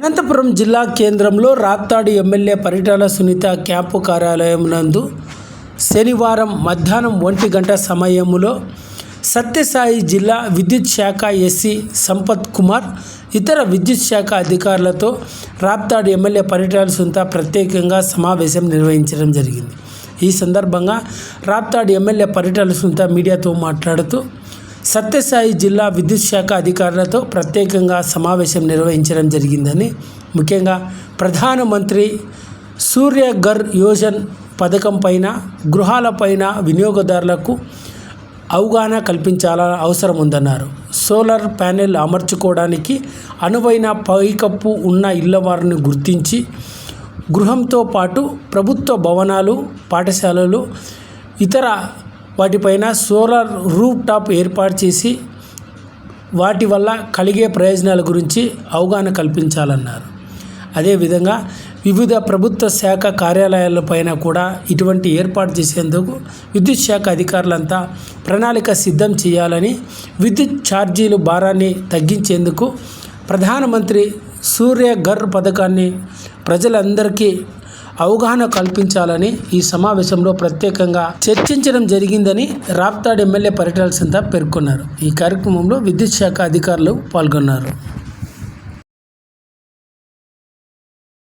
అనంతపురం జిల్లా కేంద్రంలో Raptadu MLA Paritala Sunitha camp కార్యాలయం నందు శనివారం మధ్యాహ్నం ఒంటి గంట సమయంలో సత్యసాయి జిల్లా విద్యుత్ శాఖ ఎస్సీ సంపత్ కుమార్ ఇతర విద్యుత్ శాఖ అధికారులతో రాప్తాడు ఎమ్మెల్యే పరిటాల సునీత ప్రత్యేకంగా సమావేశం నిర్వహించడం జరిగింది. ఈ సందర్భంగా రాప్తాడు ఎమ్మెల్యే పరిటాల సునీత మీడియాతో మాట్లాడుతూ సత్యసాయి జిల్లా విద్యుత్ శాఖ అధికారులతో ప్రత్యేకంగా సమావేశం నిర్వహించడం జరిగిందని ముఖ్యంగా ప్రధానమంత్రి సూర్యఘర్ యోజన్ పథకం పైన గృహాలపైన వినియోగదారులకు అవగాహన కల్పించాల అవసరం ఉందన్నారు. సోలార్ ప్యానెల్ అమర్చుకోవడానికి అనువైన పైకప్పు ఉన్న ఇళ్ళ వారిని గుర్తించి గృహంతో పాటు ప్రభుత్వ భవనాలు పాఠశాలలు ఇతర వాటిపైన సోలార్ రూఫ్ టాప్ ఏర్పాటు చేసి వాటి వల్ల కలిగే ప్రయోజనాల గురించి అవగాహన కల్పించాలన్నారు. అదేవిధంగా వివిధ ప్రభుత్వ శాఖ కార్యాలయాలపైన కూడా ఇటువంటి ఏర్పాటు చేసేందుకు విద్యుత్ శాఖ అధికారులంతా ప్రణాళిక సిద్ధం చేయాలని విద్యుత్ ఛార్జీలు భారాన్ని తగ్గించేందుకు ప్రధానమంత్రి సూర్య ఘర్ పథకాన్ని ప్రజలందరికీ అవగాహన కల్పించాలని ఈ సమావేశంలో ప్రత్యేకంగా చర్చించడం జరిగిందని రాప్తాడ్ ఎమ్మెల్యే పరిటాల సింధ పేర్కొన్నారు. ఈ కార్యక్రమంలో విద్యుత్ శాఖ అధికారులు పాల్గొన్నారు.